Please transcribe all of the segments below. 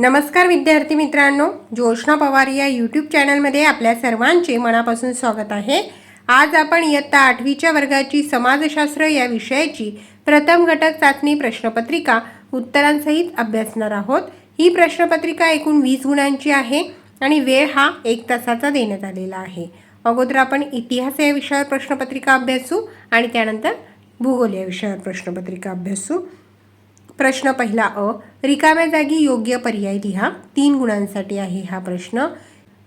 नमस्कार विद्यार्थी मित्रांनो जोशना पवार या यूट्यूब चॅनलमध्ये आपल्या सर्वांचे मनापासून स्वागत आहे. आज आपण इयत्ता आठवीच्या वर्गाची समाजशास्त्र या विषयाची प्रथम घटक चाचणी प्रश्नपत्रिका उत्तरांसहित अभ्यासणार आहोत. ही प्रश्नपत्रिका एकूण वीस गुणांची आहे आणि वेळ हा एक तासाचा देण्यात आलेला आहे. अगोदर आपण इतिहास या विषयावर प्रश्नपत्रिका अभ्यासू आणि त्यानंतर भूगोल या विषयावर प्रश्नपत्रिका अभ्यासू. प्रश्न पहिला अ. रिकाम्या जागी योग्य पर्याय लिहा. तीन गुणांसाठी आहे हा प्रश्न.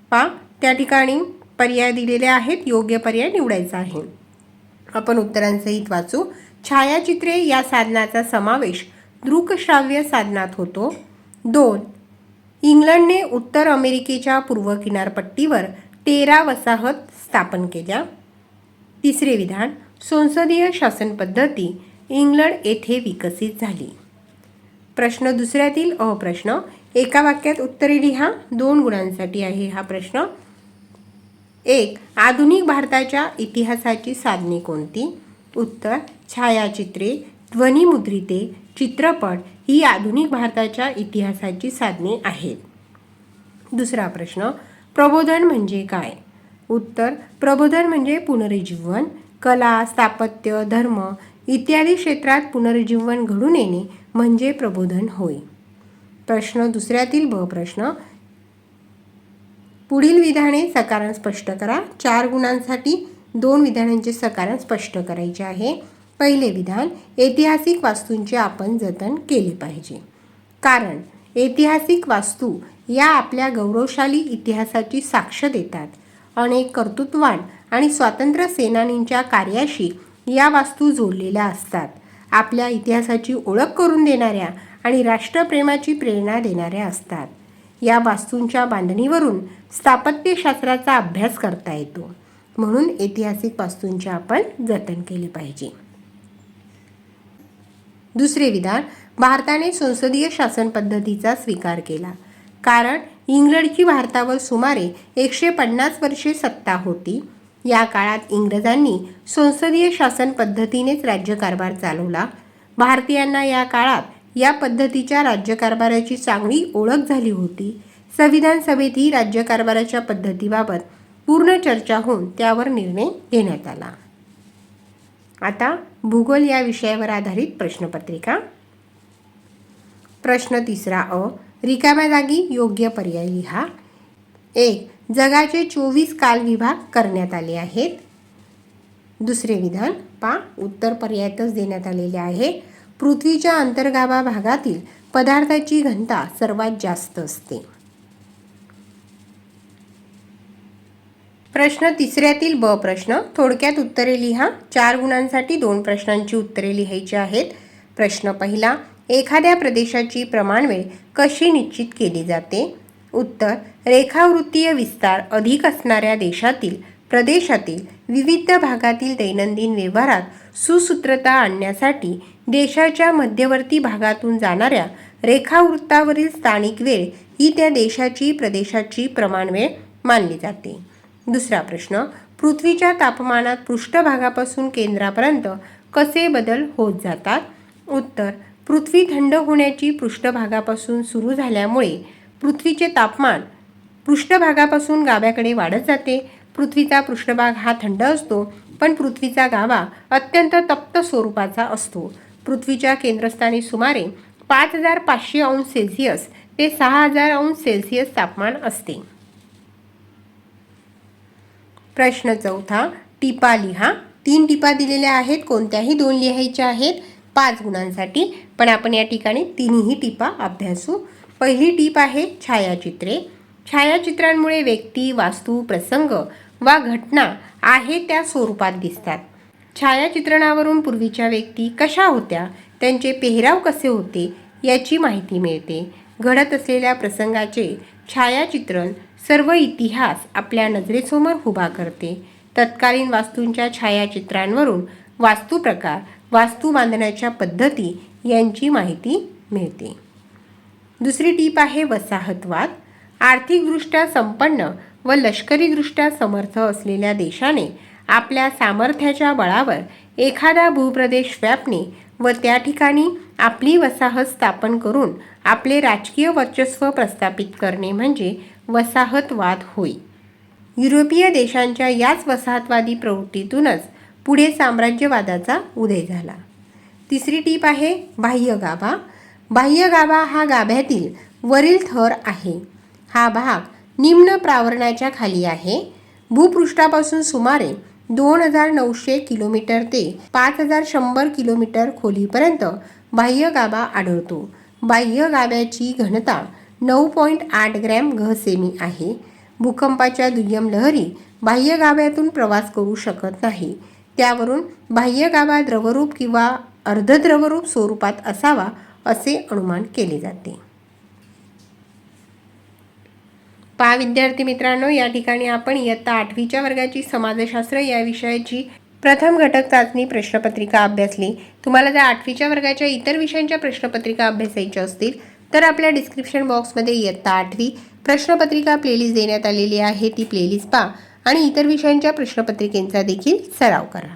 पा. त्या ठिकाणी पर्याय दिलेले आहेत. योग्य पर्याय निवडायचा आहे. आपण उत्तरांसहित वाचू. छायाचित्रे या साधनाचा समावेश दृकश्राव्य साधनात होतो. दोन. इंग्लंडने उत्तर अमेरिकेच्या पूर्व किनारपट्टीवर तेरा वसाहत स्थापन केल्या. तिसरे विधान संसदीय शासन पद्धती इंग्लंड येथे विकसित झाली. प्रश्न दुसऱ्यातील अ प्रश्न एका वाक्यात उत्तरे लिहा. दोन गुणांसाठी आहे हा प्रश्न. एक आधुनिक भारताच्या इतिहासाची साधने कोणती? उत्तर छायाचित्रे ध्वनिमुद्रिते चित्रपट ही आधुनिक भारताच्या इतिहासाची साधने आहेत. दुसरा प्रश्न प्रबोधन म्हणजे काय? उत्तर प्रबोधन म्हणजे पुनरुज्जीवन कला स्थापत्य धर्म इत्यादी क्षेत्रात पुनरुज्जीवन घडून येणे म्हणजे प्रबोधन होय. प्रश्न दुसऱ्यातील ब प्रश्न. पुढील विधाने सकारण स्पष्ट करा. चार गुणांसाठी दोन विधानांचे सकारण स्पष्ट करायचे आहे. पहिले विधान ऐतिहासिक वास्तूंचे आपण जतन केले पाहिजे. कारण ऐतिहासिक वास्तू या आपल्या गौरवशाली इतिहासाची साक्ष देतात. अनेक कर्तृत्वान आणि स्वातंत्र्य सेनानींच्या कार्याशी या वास्तू जोडलेल्या असतात. आपल्या इतिहासाची ओळख करून देणाऱ्या आणि राष्ट्रप्रेमाची प्रेरणा देणाऱ्या असतात. या वास्तूंच्या बांधणीवरून स्थापत्यशास्त्राचा अभ्यास करता येतो. म्हणून ऐतिहासिक वास्तूंचे आपण जतन केले पाहिजे. दुसरे विधान भारताने संसदीय शासन पद्धतीचा स्वीकार केला. कारण इंग्लंडची भारतावर सुमारे एकशे पन्नास वर्षे सत्ता होती. या काळात इंग्रजांनी संसदीय शासन पद्धतीनेच राज्यकारभार चालवला. भारतीयांना या काळात या पद्धतीच्या राज्यकारभाराची चांगली ओळख झाली होती. संविधान सभेतही राज्यकारभाराच्या पद्धतीबाबत पूर्ण चर्चा होऊन त्यावर निर्णय घेण्यात आला. आता भूगोल या विषयावर आधारित प्रश्नपत्रिका. प्रश्न तिसरा अ रिकाम्या जागी योग्य पर्याय लिहा. एक जगाचे चोवीस काल विभाग करण्यात आले आहेत. दुसरे विधान पा उत्तर पर्यायातच देण्यात आलेले आहे. पृथ्वीच्या अंतर्गाभा भागातील पदार्थाची घनता सर्वात जास्त असते. प्रश्न तिसऱ्यातील ब प्रश्न. थोडक्यात उत्तरे लिहा. चार गुणांसाठी दोन प्रश्नांची उत्तरे लिहायची आहेत. प्रश्न पहिला. एखाद्या प्रदेशाची प्रमाणवेळ कशी निश्चित केली जाते? उत्तर रेखावृत्तीय विस्तार अधिक असणाऱ्या देशातील प्रदेशातील विविध भागातील दैनंदिन व्यवहारात सुसूत्रता आणण्यासाठी देशाच्या मध्यवर्ती भागातून जाणाऱ्या रेखावृत्तावरील स्थानिक वेळ ही त्या देशाची प्रदेशाची प्रमाणवेळ मानली जाते. दुसरा प्रश्न पृथ्वीच्या तापमानात पृष्ठभागापासून केंद्रापर्यंत कसे बदल होत जातात? उत्तर पृथ्वी थंड होण्याची पृष्ठभागापासून सुरू झाल्यामुळे पृथ्वीचे तापमान पृष्ठभागापासून गाव्याकडे वाढत जाते. पृथ्वीचा पृष्ठभाग हा थंड असतो पण पृथ्वीचा गाभा अत्यंत तप्त स्वरूपाचा असतो. पृथ्वीच्या केंद्रस्थानी सुमारे पाच हजार पाचशे अंश सेल्सिअस ते सहा हजार अंश सेल्सिअस तापमान असते. प्रश्न चौथा टिपा लिहा. तीन टिपा दिलेल्या आहेत कोणत्याही दोन लिहायच्या आहेत? पाच गुणांसाठी पण आपण या ठिकाणी तिन्ही टिपा अभ्यासू. पहिली टीप आहे छायाचित्रे. छायाचित्रांमुळे व्यक्ती वास्तू प्रसंग वा घटना आहे त्या स्वरूपात दिसतात. छायाचित्रणावरून पूर्वीच्या व्यक्ती कशा होत्या त्यांचे पेहराव कसे होते याची माहिती मिळते. घडत असलेल्या प्रसंगाचे छायाचित्रण सर्व इतिहास आपल्या नजरेसमोर उभा करते. तत्कालीन वास्तूंच्या छायाचित्रांवरून वास्तुप्रकार वास्तू बांधण्याच्या पद्धती यांची माहिती मिळते. दुसरी टीप आहे वसाहतवाद. आर्थिकदृष्ट्या संपन्न व लष्करीदृष्ट्या समर्थ असलेल्या देशाने आपल्या सामर्थ्याच्या बळावर एखादा भूप्रदेश व्यापणे व त्या ठिकाणी आपली वसाहत स्थापन करून आपले राजकीय वर्चस्व प्रस्थापित करणे म्हणजे वसाहतवाद होय. युरोपीय देशांच्या याच वसाहतवादी प्रवृत्तीतूनच पुढे साम्राज्यवादाचा उदय झाला. तिसरी टीप आहे बाह्य गाभा. बाह्य गाभा हा गाभ्यातील वरील थर आहे. हा भाग निम्न प्रावरणाच्या खाली आहे. भूपृष्ठापासून सुमारे दोन हजार नऊशे किलोमीटर ते पाच हजार शंभर किलोमीटर खोलीपर्यंत बाह्य गाभा आढळतो. बाह्य गाभ्याची घनता नऊ पॉईंट आठ ग्रॅम घसेमी आहे. भूकंपाच्या दुय्यम लहरी बाह्य गाभ्यातून प्रवास करू शकत नाही. त्यावरून बाह्य गाभा द्रवरूप किंवा अर्धद्रवरूप स्वरूपात असावा असे अनुमान केले जाते. पहा विद्यार्थी मित्रांनो या ठिकाणी आपण इयत्ता आठवीच्या वर्गाची समाजशास्त्र या विषयाची प्रथम घटक चाचणी प्रश्नपत्रिका अभ्यासली. तुम्हाला जर आठवीच्या वर्गाच्या इतर विषयांच्या प्रश्नपत्रिका अभ्यासायच्या असतील तर आपल्या डिस्क्रिप्शन बॉक्समध्ये इयत्ता आठवी प्रश्नपत्रिका प्लेलिस्ट देण्यात आलेली आहे. ती प्लेलिस्ट पहा. आणि इतर विषयांच्या प्रश्नपत्रिकेंचा देखील सराव करा.